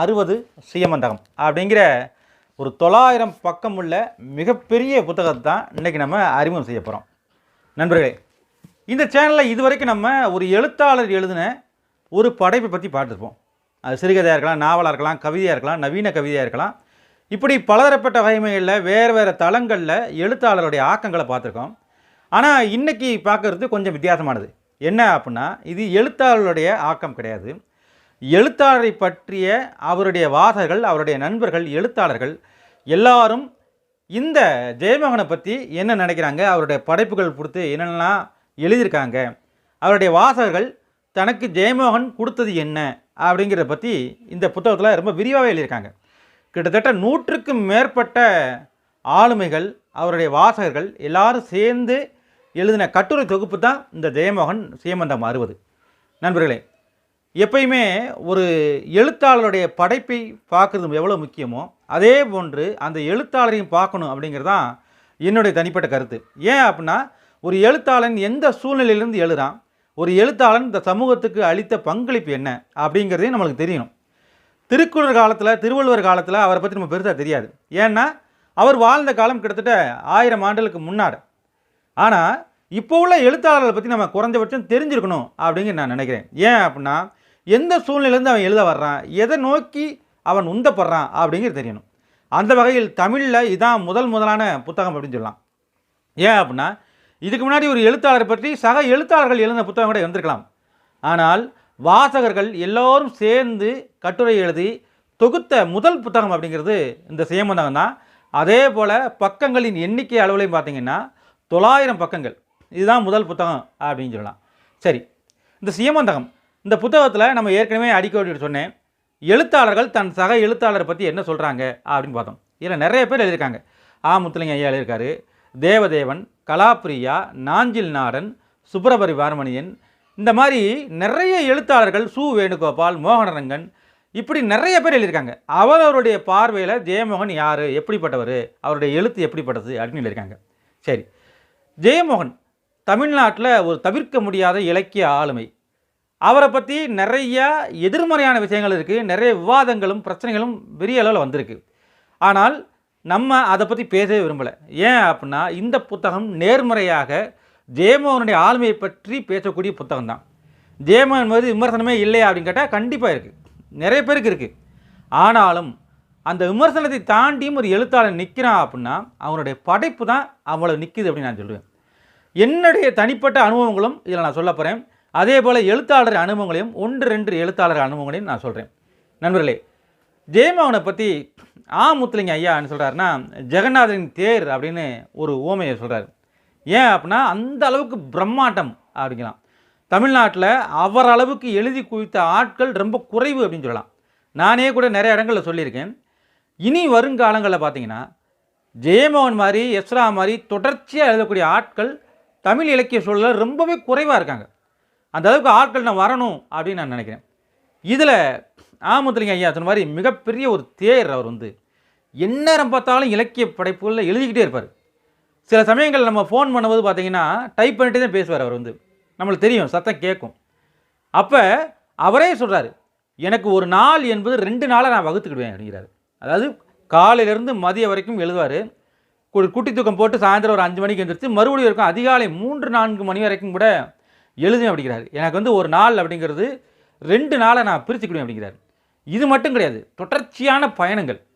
அறுபது சுயமந்தகம் அப்படிங்கிற ஒரு தொள்ளாயிரம் பக்கம் உள்ள மிகப்பெரிய புத்தகத்தை தான் இன்றைக்கி நம்ம அறிமுகம் செய்ய போகிறோம் நண்பர்களே இந்த சேனலில் இதுவரைக்கும் நம்ம ஒரு எழுத்தாளர் எழுதின ஒரு படைப்பை பற்றி பார்த்துருப்போம். அது சிறுகதையாக இருக்கலாம் நாவலாக இருக்கலாம் கவிதையாக இருக்கலாம் நவீன கவிதையாக இருக்கலாம். இப்படி பலதரப்பட்ட வகைமைகளில் வேறு வேறு தளங்களில் எழுத்தாளருடைய ஆக்கங்களை பார்த்துருக்கோம். ஆனால் இன்றைக்கி பார்க்குறது கொஞ்சம் வித்தியாசமானது. என்ன அப்படின்னா இது எழுத்தாளருடைய ஆக்கம் கிடையாது. எழுத்தாளரை பற்றிய அவருடைய வாசகர்கள் அவருடைய நண்பர்கள் எழுத்தாளர்கள் எல்லாரும் இந்த ஜெயமோகனை பற்றி என்ன நினைக்கிறாங்க அவருடைய படைப்புகள் கொடுத்து என்னென்னலாம் எழுதியிருக்காங்க அவருடைய வாசகர்கள் தனக்கு ஜெயமோகன் கொடுத்தது என்ன அப்படிங்கிறத பற்றி இந்த புத்தகத்தில் ரொம்ப விரிவாகவே எழுதியிருக்காங்க. கிட்டத்தட்ட நூற்றுக்கும் மேற்பட்ட ஆளுமைகள் அவருடைய வாசகர்கள் எல்லாரும் சேர்ந்து எழுதின கட்டுரை தொகுப்பு தான் இந்த ஜெயமோகன் சுயமந்தம் அறுபது. நண்பர்களே எப்பயுமே ஒரு எழுத்தாளருடைய படைப்பை பார்க்குறது எவ்வளோ முக்கியமோ அதே போன்று அந்த எழுத்தாளரையும் பார்க்கணும் அப்படிங்கிறது தான் என்னுடைய தனிப்பட்ட கருத்து. ஏன் அப்படின்னா ஒரு எழுத்தாளன் எந்த சூழ்நிலையிலிருந்து எழுதுறான் ஒரு எழுத்தாளன் இந்த சமூகத்துக்கு அளித்த பங்களிப்பு என்ன அப்படிங்கிறதையும் நம்மளுக்கு தெரியணும். திருக்குறள் காலத்தில் திருவள்ளுவர் காலத்தில் அவரை பற்றி நம்ம பெருசாக தெரியாது. ஏன்னா அவர் வாழ்ந்த காலம் கிட்டத்தட்ட ஆயிரம் ஆண்டுகளுக்கு முன்னாடி. ஆனால் இப்போ உள்ள எழுத்தாளர்களை பற்றி நம்ம குறைஞ்சபட்சம் தெரிஞ்சிருக்கணும் அப்படிங்கிற நான் நினைக்கிறேன். ஏன் அப்படின்னா எந்த சூழ்நிலையிலேருந்து அவன் எழுத வர்றான்? எதை நோக்கி அவன் உந்தப்படுறான்? அப்படிங்கிறது தெரியணும். அந்த வகையில் தமிழில் இதான் முதல் முதலான புத்தகம் அப்படின்னு சொல்லலாம். ஏன் அப்படின்னா இதுக்கு முன்னாடி ஒரு எழுத்தாளரை பற்றி சக எழுத்தாளர்கள் எழுந்த புத்தகம் கூட இருந்திருக்கலாம். ஆனால் வாசகர்கள் எல்லோரும் சேர்ந்து கட்டுரை எழுதி தொகுத்த முதல் புத்தகம் அப்படிங்கிறது இந்த சுயமந்தகம் தான். அதே போல் பக்கங்களின் எண்ணிக்கை அளவுலையும் பார்த்தீங்கன்னா தொள்ளாயிரம் பக்கங்கள். இதுதான் முதல் புத்தகம் அப்படின்னு சொல்லலாம். சரி இந்த சுயமந்தகம் இந்த புத்தகத்தில் நம்ம ஏற்கனவே அடிக்கடி சொன்னேன் எழுத்தாளர்கள் தன் சக எழுத்தாளரை பற்றி என்ன சொல்கிறாங்க அப்படின்னு பார்த்தோம். இதில் நிறைய பேர் எழுதியிருக்காங்க. ஆ முத்துலிங்க ஐயா எழுதியிருக்காரு. தேவதேவன் கலாப்பிரியா நாஞ்சில் நாடன் சுப்பிரபரி வார்மணியன் இந்த மாதிரி நிறைய எழுத்தாளர்கள் சு வேணுகோபால் மோகனரங்கன் இப்படி நிறைய பேர் எழுதியிருக்காங்க. அவரவருடைய பார்வையில் ஜெயமோகன் யார் எப்படிப்பட்டவர் அவருடைய எழுத்து எப்படிப்பட்டது அப்படின்னு எழுதியிருக்காங்க. சரி ஜெயமோகன் தமிழ்நாட்டில் ஒரு தவிர்க்க முடியாத இலக்கிய ஆளுமை. அவரை பற்றி நிறைய எதிர்மறையான விஷயங்கள் இருக்குது நிறைய விவாதங்களும் பிரச்சனைகளும் பெரிய அளவில் வந்திருக்கு. ஆனால் நம்ம அதை பற்றி பேசவே விரும்பலை. ஏன் அப்படின்னா இந்த புத்தகம் நேர்மறையாக ஜெயமோகனுடைய ஆளுமையை பற்றி பேசக்கூடிய புத்தகம் தான். ஜெயமோகன் என்பது விமர்சனமே இல்லையா அப்படின்னு கேட்டால் கண்டிப்பாக இருக்குது நிறைய பேருக்கு இருக்குது ஆனாலும் அந்த விமர்சனத்தை தாண்டியும் ஒரு எழுத்தாளர் நிற்கிறான் அப்படின்னா அவனுடைய படைப்பு தான் அவ்வளோ நிற்குது அப்படின்னு நான் சொல்லுவேன். என்னுடைய தனிப்பட்ட அனுபவங்களும் இதில் நான் சொல்ல போகிறேன் அதே போல் எழுத்தாளர் அனுபவங்களையும் ஒன்று ரெண்டு எழுத்தாளர் அனுபவங்களையும் நான் சொல்கிறேன் நண்பர்களே ஜெயமோகனை பற்றி ஆ முத்துலிங்க ஐயா என்ன சொல்கிறாருன்னா ஜெகநாதரின் தேர் அப்படின்னு ஒரு ஓமையை சொல்கிறார் ஏன் அப்படின்னா அந்த அளவுக்கு பிரம்மாண்டம் அப்படிங்கலாம். தமிழ்நாட்டில் அவர் அளவுக்கு எழுதி குவித்த ஆட்கள் ரொம்ப குறைவு அப்படின்னு சொல்லலாம். நானே கூட நிறைய இடங்களில் சொல்லியிருக்கேன். இனி வருங்காலங்களில் பார்த்தீங்கன்னா ஜெயமோகன் மாதிரி எஸ்ரா மாதிரி தொடர்ச்சியாக எழுதக்கூடிய ஆட்கள் தமிழ் இலக்கிய சூழலில் ரொம்பவே குறைவாக இருக்காங்க. அந்த அளவுக்கு ஆட்கள் நான் வரணும் அப்படின்னு நான் நினைக்கிறேன். இதில் ஆமுத்துலிங்க ஐயா சொன்ன மாதிரி மிகப்பெரிய ஒரு தேர் அவர் வந்து எந்நேரம் பார்த்தாலும் இலக்கிய படைப்புகளில் எழுதிக்கிட்டே இருப்பார். சில சமயங்கள் நம்ம ஃபோன் பண்ணும்போது பார்த்தீங்கன்னா டைப் பண்ணிட்டு தான் பேசுவார் அவர் வந்து. நம்மளுக்கு தெரியும் சத்தம் கேட்கும். அப்போ அவரே சொல்கிறாரு எனக்கு ஒரு நாள் என்பது ரெண்டு நாளை நான் வகுத்துக்கிடுவேன் அப்படிங்கிறாரு. அதாவது காலையிலேருந்து மதியம் வரைக்கும் எழுதுவார். ஒரு குட்டி தூக்கம் போட்டு சாயந்தரம் ஒரு அஞ்சு மணிக்கு எழுந்திரிச்சு மறுபடியும் இருக்கும் அதிகாலை மூன்று நான்கு மணி வரைக்கும் கூட எழுதுவேன் அப்படிங்கிறாரு. எனக்கு வந்து ஒரு நாள் அப்படிங்கிறது ரெண்டு நாளை நான் பிரிச்சுக்கிடுவேன் அப்படிங்கிறாரு. இது மட்டும் கிடையாது. தொடர்ச்சியான பயணங்கள்.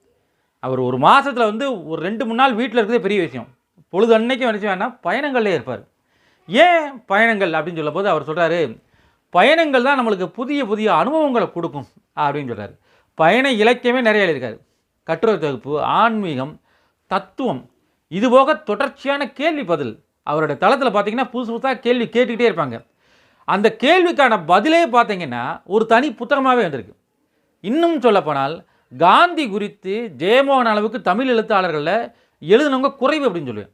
அவர் ஒரு மாதத்தில் வந்து ஒரு ரெண்டு மூணு நாள் வீட்டில் இருக்கிறதே பெரிய விஷயம். பொழுது அன்னைக்கும் நினச்சி வேணால் பயணங்கள்லே இருப்பார். ஏன் பயணங்கள் அப்படின்னு சொல்லும்போது அவர் சொல்கிறாரு பயணங்கள் தான் நம்மளுக்கு புதிய புதிய அனுபவங்களை கொடுக்கும் அப்படின்னு சொல்கிறாரு பயண இலக்கியமே நிறைய எழுதியிருக்காரு. கட்டுரை தொகுப்பு ஆன்மீகம் தத்துவம் இதுபோக தொடர்ச்சியான கேள்வி பதில் அவருடைய தளத்தில் பார்த்தீங்கன்னா புதுசு புதுசாக கேள்வி கேட்டுக்கிட்டே இருப்பாங்க. அந்த கேள்விக்கான பதிலே பார்த்தீங்கன்னா ஒரு தனி புத்தகமாகவே வந்திருக்கு. இன்னும் சொல்லப்போனால் காந்தி குறித்து ஜெயமோகன் அளவுக்கு தமிழ் எழுத்தாளர்களில் எழுதினவங்க குறைவு அப்படின்னு சொல்லுவேன்.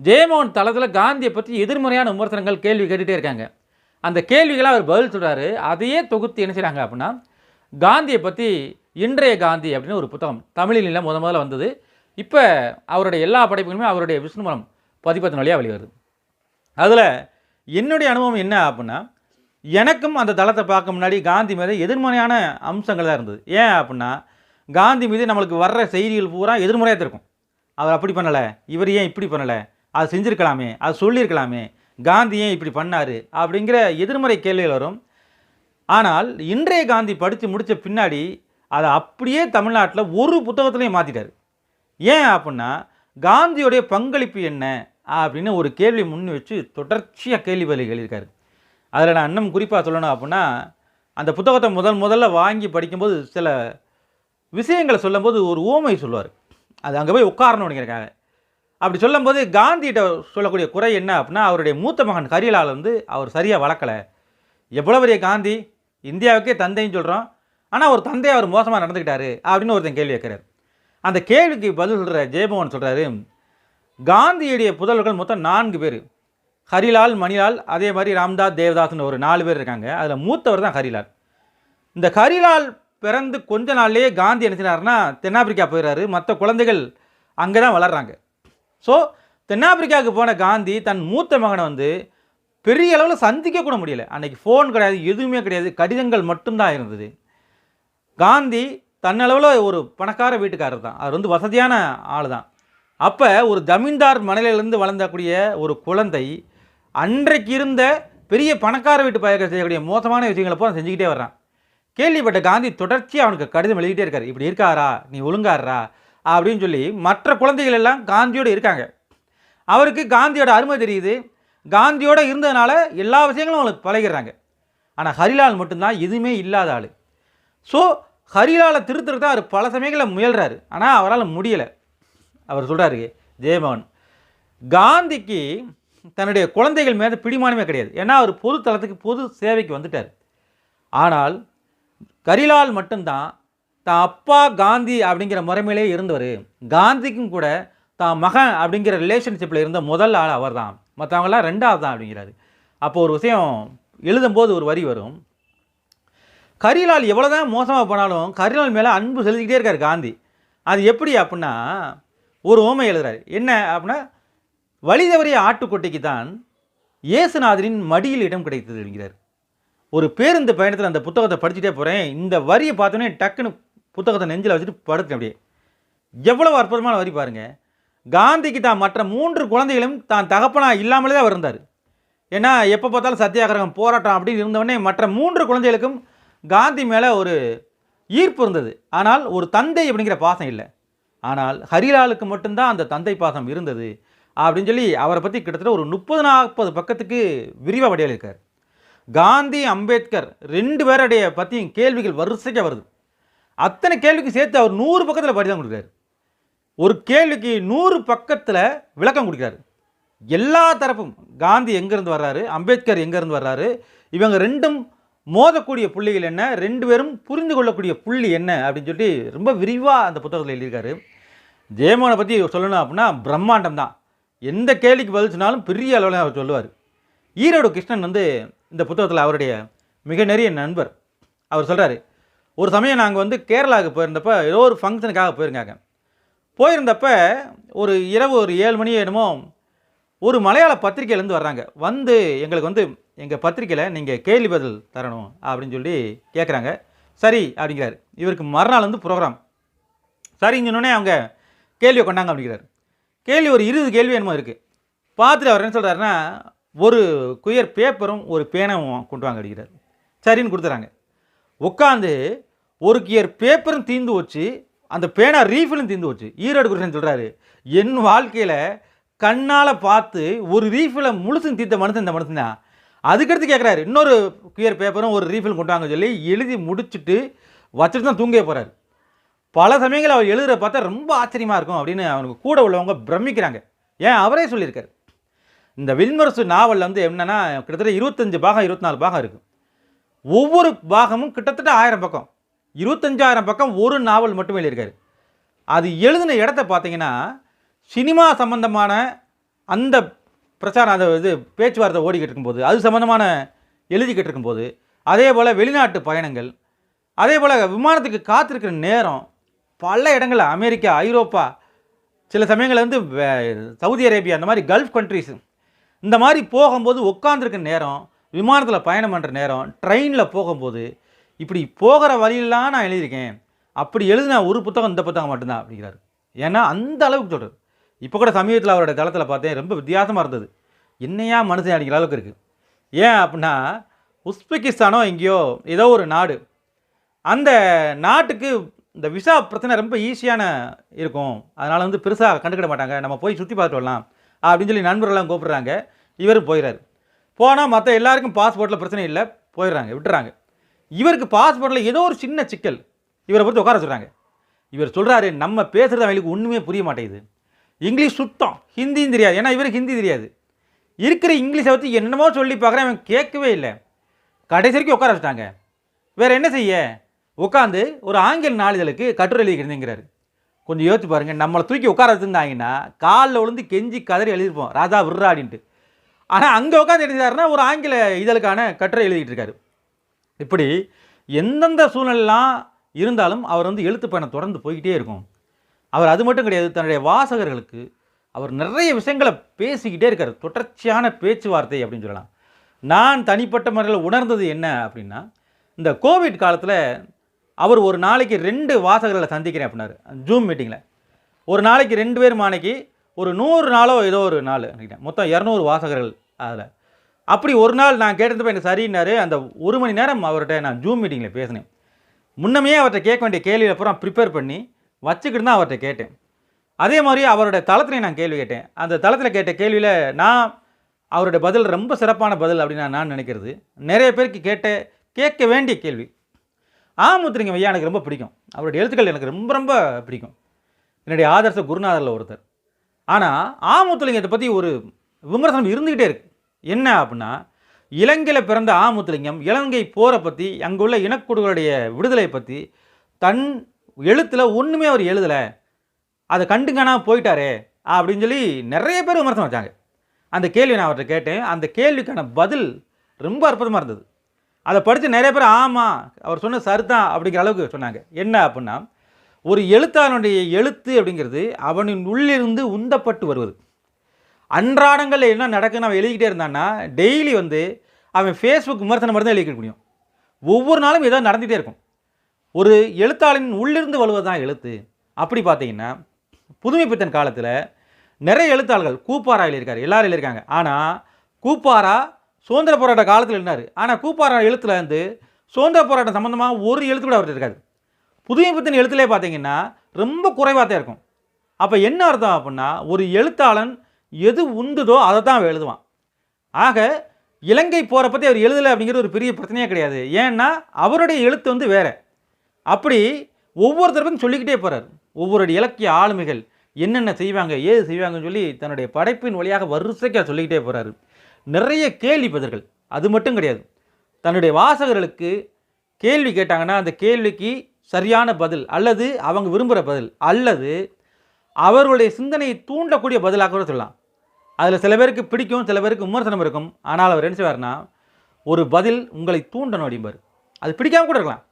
ஜெயமோகன் தளத்தில் காந்தியை பற்றி எதிர்மறையான விமர்சனங்கள் கேள்வி கேட்டுகிட்டே இருக்காங்க. அந்த கேள்விகளை அவர் பதில் சொல்கிறாரு அதையே தொகுத்து என்ன செய்கிறாங்க அப்படின்னா காந்தியை பற்றி இன்றைய காந்தி அப்படின்னு ஒரு புத்தகம் தமிழில் முத முதல்ல வந்தது. இப்போ அவருடைய எல்லா படைப்புகளுமே அவருடைய விஷ்ணுமலம் பதிப்பத்தின் வழியாக வெளிவருது அதில் என்னுடைய அனுபவம் என்ன அப்படின்னா எனக்கும் அந்த தளத்தை பார்க்க முன்னாடி காந்தி மீது எதிர்மறையான அம்சங்கள் தான் இருந்தது. ஏன் அப்படின்னா காந்தி மீது நம்மளுக்கு வர்ற செய்திகள் பூரா எதிர்மறையாக தான் இருக்கும். அவர் அப்படி பண்ணலை இவர் ஏன் இப்படி பண்ணலை அது செஞ்சுருக்கலாமே அது சொல்லியிருக்கலாமே காந்தி ஏன் இப்படி பண்ணார் அப்படிங்கிற எதிர்மறை கேள்விகள் வரும். ஆனால் இன்றைய காந்தி படித்து முடித்த பின்னாடி அதை அப்படியே தமிழ்நாட்டில் ஒரு புத்தகத்துலையும் மாற்றிட்டார் ஏன் அப்படின்னா காந்தியோடைய பங்களிப்பு என்ன அப்படின்னு ஒரு கேள்வி முன் வச்சு தொடர்ச்சியாக கேள்வி பதில் எழுதியிருக்காரு. அதில் நான் இன்னும் குறிப்பாக சொல்லணும் அப்படின்னா அந்த புத்தகத்தை முதல் முதல்ல வாங்கி படிக்கும்போது சில விஷயங்களை சொல்லும்போது ஒரு ஓமை சொல்லுவார். அது அங்கே போய் உட்காரணும் அப்படிங்கிறக்காக அப்படி சொல்லும்போது காந்திகிட்ட சொல்லக்கூடிய குறை என்ன அப்படின்னா அவருடைய மூத்த மகன் கரியலால் வந்து அவர் சரியாக வளர்க்கலை. எவ்வளோ பெரிய காந்தி? இந்தியாவுக்கே தந்தைன்னு சொல்கிறோம் ஆனால் ஒரு தந்தை அவர் மோசமாக நடந்துக்கிட்டாரு அப்படின்னு ஒருத்தன் கேள்வி கேட்குறாரு. அந்த கேள்விக்கு பதில் சொல்கிற ஜெயபவன் சொல்கிறாரு காந்தியுடைய புதல்வர்கள் மொத்தம் நான்கு பேர். ஹரிலால் மணிலால் அதே மாதிரி ராம்தாஸ் தேவதாஸ்னு ஒரு நாலு பேர் இருக்காங்க. அதில் மூத்தவர் தான் ஹரிலால். இந்த ஹரிலால் பிறந்து கொஞ்ச நாள்லேயே காந்தி நினைச்சினார்னா தென்னாப்பிரிக்கா போயிடுறாரு மற்ற குழந்தைகள் அங்கே தான் வளர்கிறாங்க ஸோ தென்னாப்பிரிக்காவுக்கு போன காந்தி தன் மூத்த மகனை வந்து பெரிய அளவில் சந்திக்க கூட முடியல. அன்னைக்கு ஃபோன் கிடையாது எதுவுமே கிடையாது. கடிதங்கள் மட்டும்தான் இருந்தது. காந்தி தன்னளவில் ஒரு பணக்கார வீட்டுக்காரர் தான் அவர் வந்து வசதியான ஆள் தான் அப்போ ஒரு ஜமீன்தார் மனையிலிருந்து வளர்ந்தக்கூடிய ஒரு குழந்தை அன்றைக்கு இருந்த பெரிய பணக்கார வீட்டு பயக்க செய்யக்கூடிய மோசமான விஷயங்களை பூரா செஞ்சுக்கிட்டே வர்றான். கேள்விப்பட்ட காந்தி தொடர்ச்சியாக அவனுக்கு கடிதம் எழுதிக்கிட்டே இருக்கார். இப்படி இருக்காரா? நீ ஒழுங்காடுறா அப்படின்னு சொல்லி மற்ற குழந்தைகள் எல்லாம் காந்தியோடு இருக்காங்க. அவருக்கு காந்தியோட அருமை தெரியுது. காந்தியோடு இருந்ததுனால எல்லா விஷயங்களும் அவங்களுக்கு பழகிடுறாங்க. ஆனால் ஹரிலால் மட்டும்தான் எதுவுமே இல்லாத ஆள். ஸோ ஹரிலாலை திருத்துறதா அவர் பல சமயங்களில் முயல்கிறாரு ஆனால் அவரால் முடியலை. அவர் சொல்கிறாரு ஜெயமோகன் காந்திக்கு தன்னுடைய குழந்தைகள் மேலே பிடிமானமே கிடையாது. ஏன்னா அவர் பொது தளத்துக்கு பொது சேவைக்கு வந்துட்டார். ஆனால் கரிலால் மட்டும்தான் தான் அப்பா காந்தி அப்படிங்கிற முறைமையிலே இருந்தவர். காந்திக்கும் கூட தான் மகன் அப்படிங்கிற ரிலேஷன்ஷிப்பில் இருந்த முதல் ஆள் அவர் தான் மற்றவங்களாம் ரெண்டாவது தான் அப்படிங்கிறாரு. அப்போ ஒரு விஷயம் எழுதும்போது ஒரு வரி வரும். கரிலால் எவ்வளோ தான் மோசமாக போனாலும் கரிலால் மேலே அன்பு செலுத்திக்கிட்டே இருக்கார் காந்தி. அது எப்படி அப்படின்னா ஒரு ஓமை எழுதுறாரு. என்ன அப்படின்னா வழி தவறிய ஆட்டுக்கொட்டைக்கு தான் இயேசுநாதரின் மடியில் இடம் கிடைத்தது என்கிறார். ஒரு பேருந்து பயணத்தில் அந்த புத்தகத்தை படிச்சுட்டே போகிறேன் இந்த வரியை பார்த்தோன்னே டக்குன்னு புத்தகத்தை நெஞ்சில் வச்சுட்டு படுத்தேன் அப்படியே. எவ்வளோ அற்புதமான வரி பாருங்க. காந்திக்கு தான் மற்ற மூன்று குழந்தைகளும் தான் தகப்பனாக இல்லாமலே தான் அவர் இருந்தார். ஏன்னா எப்போ பார்த்தாலும் சத்தியாகிரகம் போராட்டம் அப்படின்னு இருந்தவொடனே மற்ற மூன்று குழந்தைகளுக்கும் காந்தி மேலே ஒரு ஈர்ப்பு இருந்தது. ஆனால் ஒரு தந்தை அப்படிங்கிற பாசம் இல்லை. ஆனால் ஹரிலாலுக்கு மட்டும்தான் அந்த தந்தை பாசம் இருந்தது அப்படின்னு சொல்லி அவரை பற்றி கிட்டத்தட்ட ஒரு முப்பது நாற்பது பக்கத்துக்கு விரிவாக வடிவளிக்கார் காந்தி அம்பேத்கர் ரெண்டு பேருடைய பற்றியும் கேள்விகள் வரிசையாக வருது. அத்தனை கேள்விக்கு சேர்த்து அவர் நூறு பக்கத்தில் படிதான் கொடுக்குறாரு. ஒரு கேள்விக்கு நூறு பக்கத்தில் விளக்கம் கொடுக்குறாரு. எல்லா தரப்பும் காந்தி எங்கேருந்து வர்றாரு அம்பேத்கர் எங்கேருந்து வர்றாரு இவங்க ரெண்டும் மோதக்கூடிய புள்ளிகள் என்ன ரெண்டு பேரும் புரிந்து கொள்ளக்கூடிய புள்ளி என்ன அப்படின்னு சொல்லி ரொம்ப விரிவாக அந்த புத்தகத்தில் எழுதியிருக்காரு. ஜெயமோகனை பற்றி சொல்லணும் அப்படின்னா பிரம்மாண்டம் தான். எந்த கேள்விக்கு பதில் சொன்னாலும் பெரிய அளவில் அவர் சொல்லுவார். ஈரோடு கிருஷ்ணன் வந்து இந்த புத்தகத்தில் அவருடைய மிக நெறிய நண்பர். அவர் சொல்கிறாரு ஒரு சமயம் நாங்கள் வந்து கேரளாவுக்கு போயிருந்தப்ப ஏதோ ஒரு ஃபங்க்ஷனுக்காக போயிருந்தாங்க போயிருந்தப்ப ஒரு இரவு ஒரு ஏழு மணி என்னமோ ஒரு மலையாள பத்திரிக்கையிலேருந்து வர்றாங்க. வந்து எங்களுக்கு வந்து எங்கள் பத்திரிக்கையில் நீங்கள் கேள்வி பதில் தரணும் அப்படின்னு சொல்லி கேட்குறாங்க சரி அப்படிங்கிறாரு. இவருக்கு மறுநாள் வந்து ப்ரோக்ராம் சரின்னு சொன்னோடனே அவங்க கேள்வியை கொண்டாங்க அப்படிங்கிறாரு. கேள்வி ஒரு இருபது கேள்வி என்னமோ இருக்குது பார்த்துட்டு அவர் என்ன சொல்கிறாருன்னா ஒரு குயர் பேப்பரும் ஒரு பேனாவும் கொண்டு வாங்க அப்படிங்கிறார். சரின்னு கொடுத்துறாங்க. உட்காந்து ஒரு கியர் பேப்பரும் தீந்து வச்சு அந்த பேனா ரீஃபிலும் தீந்து வச்சு ஈரோடு குருஷன் சொல்கிறாரு என் வாழ்க்கையில் கண்ணால் பார்த்து ஒரு ரீஃபிலை முழுசும் தீர்த்த மனுஷன் இந்த மனுஷன் தான். அதுக்கடுத்து கேட்குறாரு இன்னொரு குயர் பேப்பரும் ஒரு ரீஃபில் கொண்டு வாங்க சொல்லி எழுதி முடிச்சுட்டு வச்சுட்டு தான் தூங்கே போகிறாரு பல சமயங்கள் அவர் எழுதுகிற பார்த்தா ரொம்ப ஆச்சரியமாக இருக்கும் அப்படின்னு அவனுக்கு கூட உள்ளவங்க பிரமிக்கிறாங்க. ஏன்? அவரே சொல்லியிருக்காரு. இந்த வில்மரசு நாவலில் வந்து என்னென்னா கிட்டத்தட்ட இருபத்தஞ்சு பாகம் இருபத்தி நாலு பாகம் இருக்குது ஒவ்வொரு பாகமும் கிட்டத்தட்ட ஆயிரம் பக்கம். இருபத்தஞ்சாயிரம் பக்கம் ஒரு நாவல் மட்டுமே எழுதியிருக்காரு. அது எழுதின இடத்த பார்த்தீங்கன்னா சினிமா சம்பந்தமான அந்த பிரச்சாரம் அந்த இது பேச்சுவார்த்தை ஓடிக்கிட்டு இருக்கும்போது அது சம்மந்தமான எழுதிக்கிட்டு இருக்கும்போது அதே போல் வெளிநாட்டு பயணங்கள் அதே போல் விமானத்துக்கு காத்திருக்கிற நேரம் பல இடங்களில் அமெரிக்கா ஐரோப்பா சில சமயங்களில் வந்து சவுதி அரேபியா அந்த மாதிரி கல்ஃப் கண்ட்ரிஸ் இந்த மாதிரி போகும்போது உட்காந்துருக்க நேரம் விமானத்தில் பயணம் பண்ணுற நேரம் ட்ரெயினில் போகும்போது இப்படி போகிற வழியெல்லாம் நான் எழுதியிருக்கேன். அப்படி எழுதின ஒரு புத்தகம் இந்த புத்தகம் மட்டும்தான் அப்படிங்கிறார். ஏன்னா அந்த அளவுக்கு சொல்கிறார் இப்போ கூட சமீபத்தில் அவரோட தளத்தில் பார்த்தேன் ரொம்ப வித்தியாசமாக இருந்தது. என்னையா மனுஷன் அடிக்கிற அளவுக்கு இருக்குது ஏன் அப்படின்னா உஸ்பெகிஸ்தானோ எங்கேயோ ஏதோ ஒரு நாடு. அந்த நாட்டுக்கு இந்த விசா பிரச்சனை ரொம்ப ஈஸியான இருக்கும். அதனால் வந்து பெருசாக கண்டுக்கிட மாட்டாங்க. நம்ம போய் சுற்றி பார்த்துட்டு வரலாம். அப்படின்னு சொல்லி நண்பர்கள்லாம் கூப்பிட்றாங்க. இவரும் போயிடுறாரு போனால் மற்ற எல்லாருக்கும் பாஸ்போர்ட்டில் பிரச்சனை இல்லை. போயிடுறாங்க. விட்டுறாங்க. இவருக்கு பாஸ்போர்ட்டில் ஏதோ ஒரு சின்ன சிக்கல். இவரை பற்றி உட்கார சொல்கிறாங்க இவர் சொல்கிறாரு நம்ம பேசுகிறது அவங்களுக்கு ஒன்றுமே புரிய மாட்டேங்குது. இங்கிலீஷ் சுத்தம். ஹிந்தியும் தெரியாது. ஏன்னா இவருக்கு ஹிந்தி தெரியாது. இருக்கிற இங்கிலீஷை பற்றி என்னென்னமோ சொல்லி பார்க்குறேன். அவன் கேட்கவே இல்லை. கடைசி வரைக்கும் உட்கார வச்சுட்டாங்க. வேறு என்ன செய்ய? உட்காந்து ஒரு ஆங்கில நாளிதழுக்கு கட்டுரை எழுதிக்கிறதுங்கிறாரு கொஞ்சம் யோசிச்சு பாருங்கள் நம்மளை தூக்கி உட்கார வச்சுருந்தாங்கன்னா காலில் விழுந்து கெஞ்சி கதறி எழுதியிருப்போம் ராஜா அப்படின்ட்டு ஆனால் அங்கே உட்காந்து எழுதிட்டாருன்னா ஒரு ஆங்கில இதழுக்கான கட்டுரை எழுதிட்டு இருக்காரு இப்படி எந்தெந்த சூழ்நிலாம் இருந்தாலும் அவர் வந்து எழுத்து பயணம் தொடர்ந்து போய்கிட்டே இருக்கும். அவர் அது மட்டும் கிடையாது தன்னுடைய வாசகர்களுக்கு அவர் நிறைய விஷயங்களை பேசிக்கிட்டே இருக்கார். தொடர்ச்சியான பேச்சுவார்த்தை அப்படின்னு சொல்லலாம். நான் தனிப்பட்ட முறையில் உணர்ந்தது என்ன அப்படின்னா இந்த கோவிட் காலத்தில் அவர் ஒரு நாளைக்கு ரெண்டு வாசகர்களை சந்திக்கிறேன் அப்படின்னாரு. ஜூம் மீட்டிங்கில் ஒரு நாளைக்கு ரெண்டு பேர் மாணிக்கு ஒரு நூறு நாளோ ஏதோ ஒரு நாள் நினைக்கிறேன் மொத்தம் இரநூறு வாசகர்கள் அதில். அப்படி ஒரு நாள் நான் கேட்டது எனக்கு சரின்னாரு. அந்த ஒரு மணி நேரம் அவர்கிட்ட நான் ஜூம் மீட்டிங்கில் பேசினேன். முன்னமே அவர்கிட்ட கேட்க வேண்டிய கேள்வியில் பூரா ப்ரிப்பேர் பண்ணி வச்சுக்கிட்டு தான் அவர்கிட்ட கேட்டேன். அதே மாதிரி அவருடைய தளத்துலையும் நான் கேள்வி கேட்டேன். அந்த தளத்தில் கேட்ட கேள்வியில் நான் அவருடைய பதில் ரொம்ப சிறப்பான பதில் அப்படின்னு நான் நினைக்கிறது. நிறைய பேருக்கு கேட்ட கேட்க வேண்டிய கேள்வி. ஆமுத்திரிங்க ஐயா எனக்கு ரொம்ப பிடிக்கும். அவருடைய எழுத்துக்கள் எனக்கு ரொம்ப ரொம்ப பிடிக்கும். என்னுடைய ஆதர்ச குருநாதரில் ஒருத்தர். ஆனால் ஆமுத்துலிங்கத்தை பற்றி ஒரு விமர்சனம் இருந்துக்கிட்டே இருக்குது என்ன அப்படின்னா இலங்கையில் பிறந்த ஆமுத்துலிங்கம் இலங்கை போரை பற்றி அங்குள்ள இனக்குழுக்களுடைய விடுதலை பற்றி தன் எழுத்தில் ஒன்றுமே அவர் எழுதலை. அதை கண்டுங்கனா போயிட்டாரே அப்படின்னு சொல்லி நிறைய பேர் விமர்சனம் வச்சாங்க. அந்த கேள்வி நான் அவர்கிட்ட கேட்டேன். அந்த கேள்விக்கான பதில் ரொம்ப அற்புதமாக இருந்தது. அதை படித்து நிறைய பேர் ஆமாம் அவர் சொன்ன சரிதான் அப்படிங்கிற அளவுக்கு சொன்னாங்க. என்ன அப்படின்னா ஒரு எழுத்தாளனுடைய எழுத்து அப்படிங்கிறது அவனின் உள்ளிருந்து உந்தப்பட்டு வருவது. அன்றாடங்களில் என்ன நடக்குன்னு அவன் எழுதிக்கிட்டே இருந்தான்னா டெய்லி வந்து அவன் ஃபேஸ்புக் விமர்சனம் மட்டும் தான் எழுதிக்க முடியும். ஒவ்வொரு நாளும் ஏதோ நடந்துகிட்டே இருக்கும். ஒரு எழுத்தாளனின் உள்ளிருந்து வலுவது தான் எழுத்து. அப்படி பார்த்தீங்கன்னா புதுமை பித்தன் காலத்தில் நிறைய எழுத்தாளர்கள் கூப்பாரா எழுதியிருக்காரு எல்லாரும் எழுதியிருக்காங்க. ஆனால் கூப்பாரா சுதந்திர போராட்ட காலத்தில் இருந்தார் ஆனால் கூப்பாரா எழுத்துல வந்து சுதந்திர போராட்டம் சம்மந்தமாக ஒரு எழுத்து கூட அவர்கிட்ட இருக்காது. புதுமை பத்தின எழுத்துலேயே பார்த்தீங்கன்னா ரொம்ப குறைவாக தான் இருக்கும். அப்போ என்ன அர்த்தம் அப்படின்னா ஒரு எழுத்தாளன் எது உந்துதோ அதை தான் அவன் எழுதுவான். ஆக இலங்கை போரை பற்றி அவர் எழுதலை அப்படிங்கிறது ஒரு பெரிய பிரச்சனையே கிடையாது. ஏன்னா அவருடைய எழுத்து வந்து வேறு. அப்படி ஒவ்வொருத்தருக்கும் சொல்லிக்கிட்டே போகிறார் ஒவ்வொரு இலக்கிய ஆளுமைகள் என்னென்ன செய்வாங்க ஏது செய்வாங்கன்னு சொல்லி தன்னுடைய படைப்பின் வழியாக வரிசைக்காக சொல்லிக்கிட்டே போகிறாரு நிறைய கேள்வி பதில்கள். அது மட்டும் கிடையாது. தன்னுடைய வாசகர்களுக்கு கேள்வி கேட்டாங்கன்னா அந்த கேள்விக்கு சரியான பதில் அல்லது அவங்க விரும்புகிற பதில் அல்லது அவர்களுடைய சிந்தனையை தூண்டக்கூடிய பதிலாக கூட சொல்லலாம். அதில் சில பேருக்கு பிடிக்கும் சில பேருக்கு விமர்சனம் இருக்கும். ஆனால் அவர் என்ன செய்வார்னா ஒரு பதில் உங்களை தூண்டணும் அப்படிம்பார். அது பிடிக்காமல் கூட இருக்கலாம்.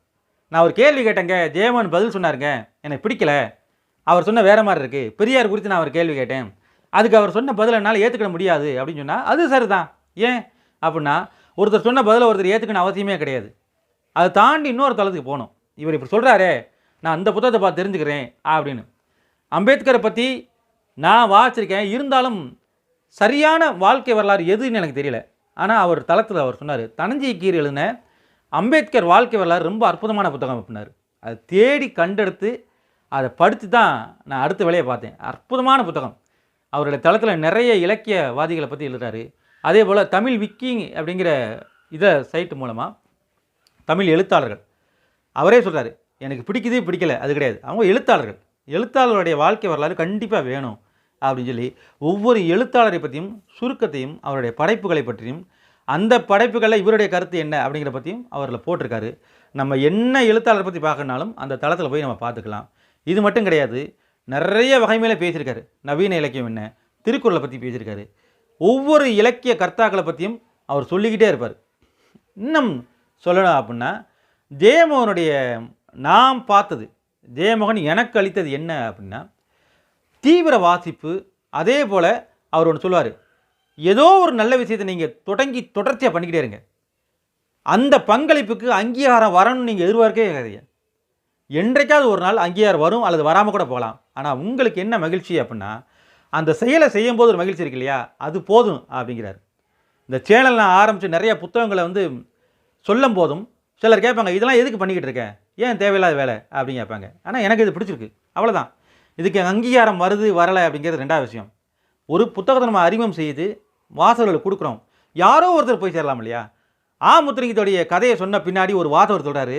நான் ஒரு கேள்வி கேட்டேங்க ஜெயமோகன் பதில் சொன்னாருங்க எனக்கு பிடிக்கல. அவர் சொன்ன வேற மாதிரி இருக்குது பெரியார் குறித்து நான் ஒரு கேள்வி கேட்டேன். அதுக்கு அவர் சொன்ன பதில் என்னால் ஏற்றுக்கிட முடியாது அப்படின்னு சொன்னால் அது சரிதான். ஏன்? அப்படின்னா ஒருத்தர் சொன்ன பதிலை ஒருத்தர் ஏற்றுக்கணும் அவசியமே கிடையாது. அதை தாண்டி இன்னொரு தளத்துக்கு போகணும். இவர் இப்படி சொல்கிறாரே நான் அந்த புத்தகத்தை பார்த்து தெரிஞ்சுக்கிறேன் அப்படின்னு. அம்பேத்கரை பற்றி நான் வாசிச்சிருக்கேன். இருந்தாலும் சரியான வாழ்க்கை வரலாறு எதுன்னு எனக்கு தெரியல. ஆனால் அவர் தளத்தில் அவர் சொன்னார் தனஞ்சய கீர் எழுதின அம்பேத்கர் வாழ்க்கை வரலாறு ரொம்ப அற்புதமான புத்தகம் அப்படின்னார் அதை தேடி கண்டெடுத்து அதை படித்து தான் நான் அடுத்த வேலையை பார்த்தேன். அற்புதமான புத்தகம். அவருடைய தளத்தில் நிறைய இலக்கியவாதிகளை பற்றி எழுதுறாரு. அதே போல் தமிழ் விக்கிங் அப்படிங்கிற இதை சைட்டு மூலமாக தமிழ் எழுத்தாளர்கள் அவரே சொல்கிறாரு எனக்கு பிடிக்குது பிடிக்கலை அது கிடையாது. அவங்க எழுத்தாளர்கள் எழுத்தாளருடைய வாழ்க்கை வரலாறு கண்டிப்பாக வேணும் அப்படின்னு சொல்லி ஒவ்வொரு எழுத்தாளரை பற்றியும் சுருக்கத்தையும் அவருடைய படைப்புகளை பற்றியும் அந்த படைப்புகளில் இவருடைய கருத்து என்ன அப்படிங்கிற பற்றியும் அவரில் போட்டிருக்காரு. நம்ம என்ன எழுத்தாளரை பற்றி பார்க்கணுனாலும் அந்த தளத்தில் போய் நம்ம பார்த்துக்கலாம். இது மட்டும் கிடையாது நிறைய வகை மேலே பேசியிருக்காரு. நவீன இலக்கியம் என்ன திருக்குறளை பற்றி பேசியிருக்காரு. ஒவ்வொரு இலக்கிய கர்த்தாக்களை பற்றியும் அவர் சொல்லிக்கிட்டே இருப்பார். இன்னும் சொல்லணும் அப்படின்னா ஜெயமோகனுடைய நாம் பார்த்தது ஜெயமோகன் எனக்கு அளித்தது என்ன அப்படின்னா தீவிர வாசிப்பு அதே போல் அவர் ஒன்று சொல்லுவார் ஏதோ ஒரு நல்ல விஷயத்தை நீங்கள் தொடங்கி தொடர்ச்சியாக பண்ணிக்கிட்டே இருங்க. அந்த பங்களிப்புக்கு அங்கீகாரம் வரணும்னு நீங்கள் எதிர்பார்க்கவே கிடையாது என்றைக்காவது ஒரு நாள் அங்கீகாரம் வரும் அல்லது வராமல் கூட போகலாம். ஆனால் உங்களுக்கு என்ன மகிழ்ச்சி அப்படின்னா அந்த செயலை செய்யும்போது ஒரு மகிழ்ச்சி இருக்கு இல்லையா? அது போதும் அப்படிங்கிறார் இந்த சேனல் நான் ஆரம்பித்து நிறைய புத்தகங்களை வந்து சொல்லும் போதும் சிலர் கேட்பாங்க இதெல்லாம் எதுக்கு பண்ணிக்கிட்டு இருக்கேன் ஏன் தேவையில்லாத வேலை? அப்படின்னு கேட்பாங்க ஆனால் எனக்கு இது பிடிச்சிருக்கு. அவ்வளோதான் இதுக்கு அங்கீகாரம் வருது வரலை அப்படிங்கிறது ரெண்டாவது விஷயம். ஒரு புத்தகத்தை நம்ம அறிமுகம் செய்து வாசகர்களுக்கு கொடுக்குறோம். யாரோ ஒருத்தர் போய் சேரலாம் இல்லையா? ஆ முத்திரிங்கத்தோடைய கதையை சொன்ன பின்னாடி ஒரு வாசகர் சொல்கிறாரு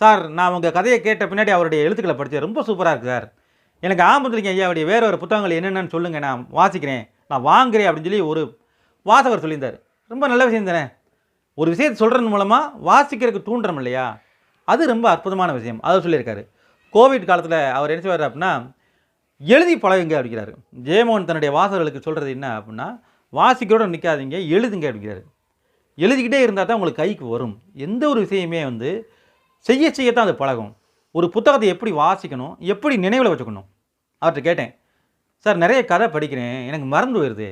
சார் நான் உங்கள் கதையை கேட்ட பின்னாடி அவருடைய எழுத்துக்களை படித்தேன் ரொம்ப சூப்பராக இருக்குது சார். எனக்கு ஆ ஐயா ஐயாவுடைய வேற ஒரு புத்தகங்கள் என்னென்னு சொல்லுங்கள் நான் வாசிக்கிறேன். நான் வாங்குறேன் அப்படின்னு சொல்லி ஒரு வாசகர் சொல்லியிருந்தார். ரொம்ப நல்ல விஷயம் தானே? ஒரு விஷயத்தை சொல்கிறது மூலமாக வாசிக்கிறதுக்கு தூண்டுறோம் இல்லையா? அது ரொம்ப அற்புதமான விஷயம். அதை சொல்லியிருக்காரு. கோவிட் காலத்தில் அவர் என்ன செய்வார் அப்படின்னா எழுதி பழகுங்க அப்படிங்கிறாரு. ஜெயமோகன் தன்னுடைய வாசகர்களுக்கு சொல்கிறது என்ன அப்படின்னா வாசிக்கிறோட நிற்காதீங்க எழுதுங்க அப்படிங்கிறாரு. எழுதிக்கிட்டே இருந்தால் தான் உங்களுக்கு கைக்கு வரும். எந்த ஒரு விஷயமே வந்து செய்ய செய்யத்தான் அது பழகும். ஒரு புத்தகத்தை எப்படி வாசிக்கணும் எப்படி நினைவில் வச்சுக்கணும்? அவர்கிட்ட கேட்டேன். சார் நிறைய கதை படிக்கிறேன். எனக்கு மறந்து போயிடுது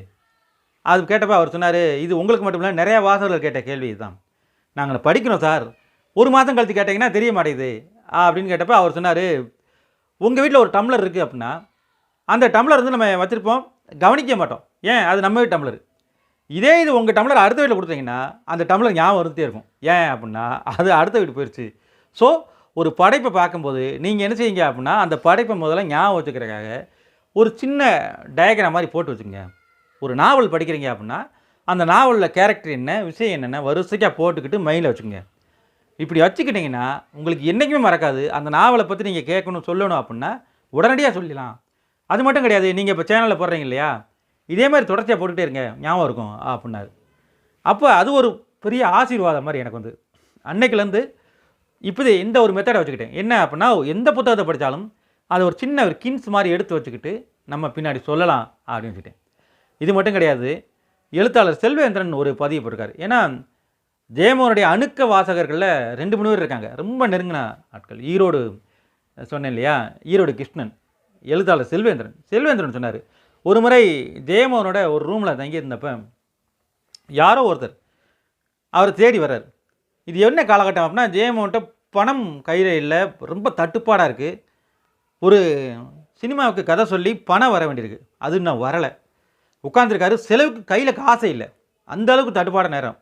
அது கேட்டப்ப அவர் சொன்னார் இது உங்களுக்கு மட்டும் இல்லை நிறையா வாசகர்கள் கேட்ட கேள்வி இதுதான். நாங்கள் படிக்கிறோம் சார். ஒரு மாதம் கழித்து கேட்டிங்கன்னா தெரிய மாட்டேங்குது. அப்படின்னு கேட்டப்ப அவர் சொன்னார் உங்கள் வீட்டில் ஒரு டம்ளர் இருக்குது அப்படின்னா அந்த டம்ளர் வந்து நம்ம வச்சுருப்போம் கவனிக்க மாட்டோம். ஏன்? அது நம்ம வீட்டு டம்ளர். இதே இது உங்கள் டம்ளர் அடுத்த வீட்டில் கொடுத்தீங்கன்னா அந்த டம்ளர் ஞாபகம் இருந்துட்டே இருக்கும். ஏன் அப்படின்னா அது அடுத்த வீட்டு போயிடுச்சு ஸோ ஒரு படைப்பை பார்க்கும்போது நீங்கள் என்ன செய்யுங்க அப்படின்னா அந்த படைப்பை முதல்ல ஞாபகம் வச்சுக்கிறதுக்காக ஒரு சின்ன டயக்ராம் மாதிரி போட்டு வச்சுங்க ஒரு நாவல் படிக்கிறீங்க அப்படின்னா அந்த நாவலில் கேரக்டர் என்ன விஷயம் என்னென்ன வரிசைக்காக போட்டுக்கிட்டு மைண்டில் வச்சுக்கோங்க. இப்படி வச்சுக்கிட்டிங்கன்னா உங்களுக்கு என்றைக்குமே மறக்காது. அந்த நாவலை பற்றி நீங்கள் கேட்கணும் சொல்லணும் அப்படின்னா உடனடியாக சொல்லிடலாம். அது மட்டும் கிடையாது. நீங்கள் இப்போ சேனலில் போடுறீங்க இல்லையா? இதே மாதிரி தொடர்ச்சியாக போட்டுகிட்டே இருங்க. ஞாபகம் இருக்கும் அப்படின்னாரு. அப்போ அது ஒரு பெரிய ஆசீர்வாதம் மாதிரி எனக்கு வந்து. அன்னைக்குலேருந்து இப்போது இந்த ஒரு மெத்தடை வச்சுக்கிட்டேன். என்ன அப்படின்னா எந்த புத்தகத்தை படித்தாலும் அதை ஒரு சின்ன ஒரு கின்ஸ் மாதிரி எடுத்து வச்சுக்கிட்டு நம்ம பின்னாடி சொல்லலாம் அப்படின்னு சொல்லிட்டேன் இது மட்டும் கிடையாது. எழுத்தாளர் செல்வேந்திரன் ஒரு பதிவு போட்டிருக்காரு. ஏன்னா ஜெயமோகனுடைய அணுக்க வாசகர்களில் ரெண்டு மூணு பேர் இருக்காங்க. ரொம்ப நெருங்கின ஆட்கள். ஈரோடு சொன்னேன் இல்லையா? ஈரோடு கிருஷ்ணன் எழுத்தாளர் செல்வேந்திரன். செல்வேந்திரன் சொன்னார் ஒரு முறை ஜெயமோகனோட ஒரு ரூமில் தங்கியிருந்தப்ப யாரோ ஒருத்தர் அவர் தேடி வர்றார். இது என்ன காலகட்டம் அப்படின்னா ஜெயமோகன்ட்ட பணம் கையில் இல்லை ரொம்ப தட்டுப்பாடாக இருக்குது ஒரு சினிமாவுக்கு கதை சொல்லி பணம் வர வேண்டியிருக்கு. அது இன்னும் வரலை. உட்காந்துருக்காரு செலவுக்கு கையில் காசே இல்லை. அந்த அளவுக்கு தட்டுப்பாட நேரம்.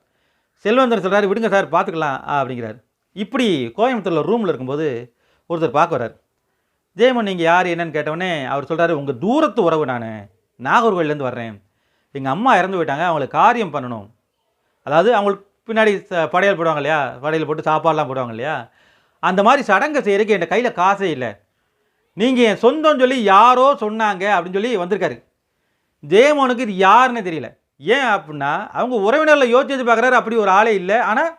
செல்வந்தர் சொல்கிறாரு விடுங்க சார் பார்த்துக்கலாம் அப்படிங்கிறார். இப்படி கோயம்புத்தூரில் ரூமில் இருக்கும்போது ஒருத்தர் பார்க்க வர்றார். ஜெயமன் நீங்கள் யார் என்னன்னு கேட்டவொடனே அவர் சொல்கிறாரு உங்கள் தூரத்து உறவு நான். நாகர்கோவிலேருந்து வர்றேன். எங்கள் அம்மா இறந்து போயிட்டாங்க அவங்களுக்கு காரியம் பண்ணணும். அதாவது அவங்களுக்கு பின்னாடி படையல் போடுவாங்க இல்லையா? படையல் போட்டு சாப்பாடுலாம் போடுவாங்க இல்லையா? அந்த மாதிரி சடங்கை செய்கிறதுக்கு என் கையில் காசே இல்லை. நீங்கள் என் சொந்தம் சொல்லி யாரோ சொன்னாங்க அப்படின்னு சொல்லி வந்திருக்காரு. ஜெயமோனுக்கு இது யாருன்னு தெரியல. ஏன் அப்படின்னா அவங்க உறவினரில் யோசிச்சு பார்க்குறாரு அப்படி ஒரு ஆளே இல்லை. ஆனால்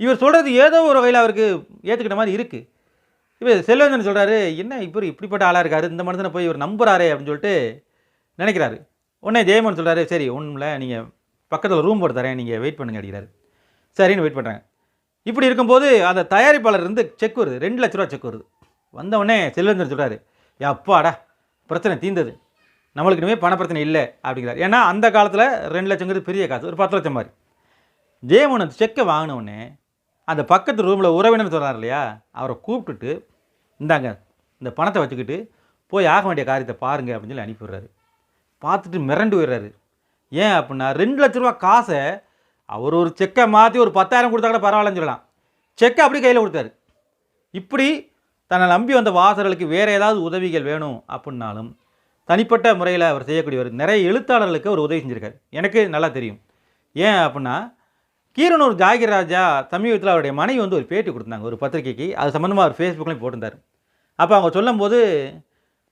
இவர் சொல்கிறது ஏதோ ஒரு வகையில் அவருக்கு ஏற்றுக்கிட்ட மாதிரி இருக்குது இவர் செல்வேந்தன் சொல்கிறாரு என்ன இப்போ இப்படிப்பட்ட ஆளாக இருக்காரு? இந்த மனுஷனை போய் இவர் நம்புறாரே அப்படின்னு சொல்லிட்டு நினைக்கிறாரு. உடனே ஜெயமோகன் சொல்கிறாரு சரி ஒன்றும் நீங்கள் பக்கத்தில் ரூம் போட்டு தரேன் நீங்கள் வெயிட் பண்ணுங்க அடிக்கிறாரு சரின்னு வெயிட் பண்ணுறாங்க இப்படி இருக்கும்போது அந்த தயாரிப்பாளர் இருந்து செக் வருது. ரெண்டு லட்ச ரூபா செக் வருது. வந்தவொடனே செல்வந்தர் சொல்கிறாரு அப்பாடா பிரச்சனை தீர்ந்தது நம்மளுக்கு இனிமேல் பண பிரச்சனை இல்லை அப்படிங்கிறார். ஏன்னா அந்த காலத்தில் ரெண்டு லட்சங்கிறது பெரிய காசு ஒரு பத்து லட்சம் மாதிரி. ஜெயமோகன் அந்த செக்கை வாங்கினவுடனே அந்த பக்கத்து ரூமில் உறவினர் சொல்கிறார் இல்லையா அவரை கூப்பிட்டுட்டு இந்தாங்க இந்த பணத்தை வச்சுக்கிட்டு போய் ஆக வேண்டிய காரியத்தை பாருங்கள் அப்படின்னு சொல்லி அனுப்பி விடுறாரு. பார்த்துட்டு மிரண்டு போயிடுறாரு. ஏன் அப்படின்னா ரெண்டு லட்ச ரூபா காசை அவர் ஒரு செக்கை மாற்றி ஒரு பத்தாயிரம் கொடுத்தா கூட பரவாயில்லன்னு சொல்லலாம். செக்கை அப்படி கையில் கொடுத்தாரு. இப்படி தன்னை நம்பி வந்த வாசகர்களுக்கு வேறு ஏதாவது உதவிகள் வேணும் அப்படின்னாலும் தனிப்பட்ட முறையில் அவர் செய்யக்கூடியவர் நிறைய எழுத்தாளர்களுக்கு அவர் உதவி செஞ்சுருக்கார். எனக்கு நல்லா தெரியும். ஏன் அப்படின்னா கீரனூர் ஜாகிர் ராஜா சமீபத்தில் அவருடைய மனைவி வந்து ஒரு பேட்டி கொடுத்தாங்க ஒரு பத்திரிகைக்கு. அது சம்மந்தமாக அவர் ஃபேஸ்புக்லேயும் போட்டிருந்தார். அப்போ அவங்க சொல்லும்போது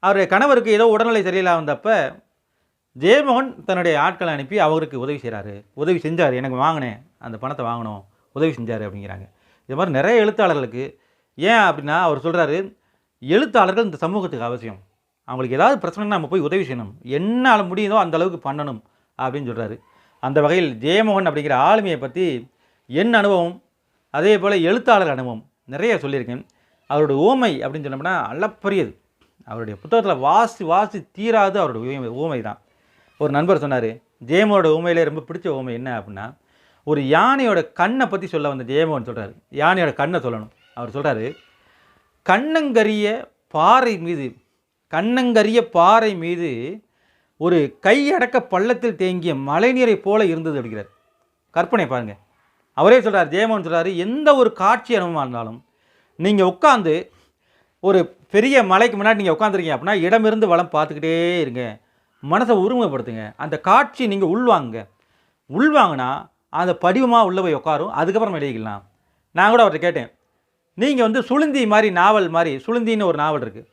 அவருடைய கணவருக்கு ஏதோ உடல்நிலை சரியில்லாமல் வந்தப்போ ஜெயமோகன் தன்னுடைய ஆட்களை அனுப்பி அவருக்கு உதவி செய்கிறாரு உதவி செஞ்சார். எனக்கு வாங்கினேன். அந்த பணத்தை வாங்கணும். உதவி செஞ்சார் அப்படிங்கிறாங்க. இது மாதிரி நிறைய எழுத்தாளர்களுக்கு ஏன் அப்படின்னா அவர் சொல்கிறாரு எழுத்தாளர்கள் இந்த சமூகத்துக்கு அவசியம். அவங்களுக்கு ஏதாவது பிரச்சனைனா நம்ம போய் உதவி செய்யணும். என்னால் முடியுதோ அந்த அளவுக்கு பண்ணணும் அப்படின்னு சொல்கிறாரு அந்த வகையில் ஜெயமோகன் அப்படிங்கிற ஆளுமையை பற்றி என் அனுபவம்? அதே போல் எழுத்தாளர் அனுபவம். நிறைய சொல்லியிருக்கேன். அவருடைய ஓமை அப்படின்னு சொன்னோம்னா அளப்பரியது. அவருடைய புத்தகத்தில் வாசி வாசி தீராது அவருடைய ஓமை ஊமை தான் ஒரு நண்பர் சொன்னார் ஜெயமோட உமையிலே ரொம்ப பிடிச்ச உமை என்ன அப்படின்னா ஒரு யானையோட கண்ணை பற்றி சொல்ல வந்த ஜெயமோகன் சொல்கிறார் யானையோட கண்ணை சொல்லணும். அவர் சொல்கிறாரு கண்ணங்கரிய பாறை மீது கண்ணங்கரிய பாறை மீது ஒரு கையடக்க பள்ளத்தில் தேங்கிய மழைநீரை போல இருந்தது அப்படிங்கிறார் கற்பனை பாருங்கள் அவரே சொல்கிறார் ஜெயமோகன் சொல்கிறார் எந்த ஒரு காட்சி அனுபவமாக இருந்தாலும் நீங்கள் உட்காந்து ஒரு பெரிய மலைக்கு முன்னாடி நீங்கள் உட்காந்துருக்கீங்க அப்படின்னா இடமிருந்து வளம் பார்த்துக்கிட்டே இருங்க. மனசை உருவப்படுத்துங்க அந்த காட்சி நீங்கள் உள்வாங்குங்க. உள்வாங்கினா அந்த படிவமாக உள்ள போய் உட்காரும் அதுக்கப்புறம் எழுதிக்கலாம் நான் கூட அவர்கிட்ட கேட்டேன். நீங்கள் வந்து சுளுந்தி மாதிரி நாவல் மாதிரி சுளுந்தின்னு ஒரு நாவல் இருக்குது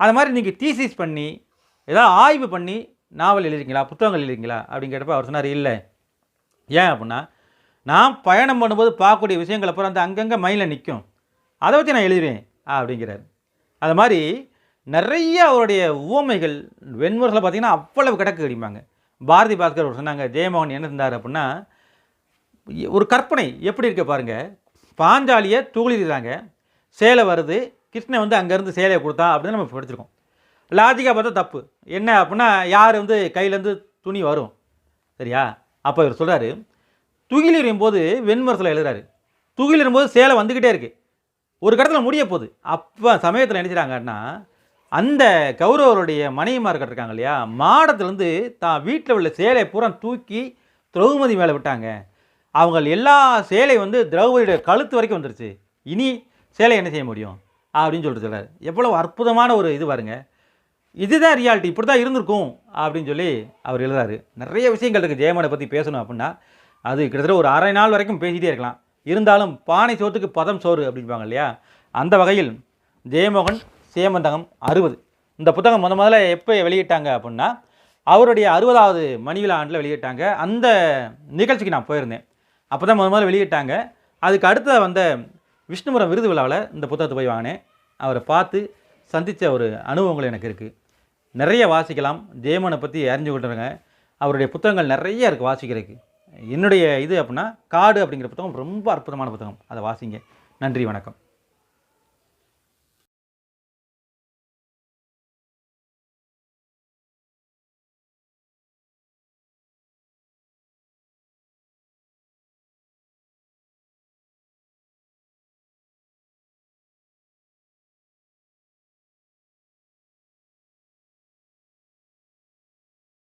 அது மாதிரி நீங்கள் தீசிஸ் பண்ணி ஏதாவது ஆய்வு பண்ணி நாவல் எழுதிருக்கீங்களா? புத்தகங்கள் எழுதிருக்கீங்களா? அப்படின்னு கேட்டப்ப அவர் சொன்னார் இல்லை. ஏன் அப்படின்னா நான் பயணம் பண்ணும்போது பார்க்கக்கூடிய விஷயங்கள் அப்புறம் அந்த அங்கங்கே மைண்டில் நிற்கும் அதை பற்றி நான் எழுதுவேன் அப்படிங்கிறார். அது மாதிரி நிறைய அவருடைய உவமைகள் வெண்முரசில் பார்த்தீங்கன்னா அவ்வளவு கிடக்கு அடிப்பாங்க பாரதி பாஸ்கர் அவர் சொன்னாங்க ஜெயமோகன் என்ன இருந்தார் அப்படின்னா ஒரு கற்பனை எப்படி இருக்க பாருங்கள் பாஞ்சாலியை தூளிடுறாங்க. சேலை வருது கிருஷ்ணன் வந்து அங்கேருந்து சேலையை கொடுத்தா அப்படின்னு நம்ம படிச்சிருக்கோம். லாஜிக்காக பார்த்தா தப்பு. என்ன அப்படின்னா யார் வந்து கையிலேருந்து துணி வரும்? சரியா? அப்போ இவர் சொல்கிறாரு துகிலிடும் போது வெண்மரசில் எழுதுறாரு. துகிலிடும் போது சேலை வந்துக்கிட்டே இருக்குது ஒரு கடத்தில் முடிய போகுது. அப்போ சமயத்தில் நினச்சிட்டாங்கன்னா அந்த கௌரவருடைய மனைவிமார்கள் இருக்காங்க இல்லையா? மாடத்துலேருந்து தான் வீட்டில் உள்ள சேலையை பூரா தூக்கி திரௌபதி மேலே விட்டாங்க. அவங்க எல்லா சேலை வந்து திரௌபதியோட கழுத்து வரைக்கும் வந்துருச்சு. இனி சேலை என்ன செய்ய முடியும்? அப்படின்னு சொல்லிட்டு சொல்கிறார் எவ்வளோ அற்புதமான ஒரு இது பாருங்க. இதுதான் ரியாலிட்டி இப்படி தான் இருந்திருக்கும் அப்படின்னு சொல்லி அவர் எழுதுறாரு. நிறைய விஷயங்கள் இருக்குது ஜெயமனை பற்றி பேசணும் அப்படின்னா அது கிட்டத்தட்ட ஒரு அரை நாள் வரைக்கும் பேசிகிட்டே இருக்கலாம். இருந்தாலும் பானை சோத்துக்கு பதம் சோறு அப்படிம்பாங்க இல்லையா? அந்த வகையில் ஜெயமோகன் சேமந்தகம் அறுபது. இந்த புத்தகம் முத முதல்ல எப்போ வெளியிட்டாங்க அப்படின்னா அவருடைய அறுபதாவது மணிவிழா ஆண்டில் வெளியிட்டாங்க. அந்த நிகழ்ச்சிக்கு நான் போயிருந்தேன். அப்போ தான் முத முதல்ல வெளியிட்டாங்க. அதுக்கு அடுத்த வந்த விஷ்ணுபுரம் விருது விழாவில் இந்த புத்தகத்தை போய் வாங்கினேன். அவரை பார்த்து சந்தித்த ஒரு அனுபவங்கள் எனக்கு இருக்குது நிறைய வாசிக்கலாம். ஜெயமனை பற்றி அறிஞ்சு கொண்டுருங்க அவருடைய புத்தகங்கள் நிறைய இருக்குது வாசிக்கிறதுக்கு. என்னுடைய இது அப்படின்னா காடு அப்படிங்கிற புத்தகம் ரொம்ப அற்புதமான புத்தகம். அதை வாசிங்க. நன்றி வணக்கம்.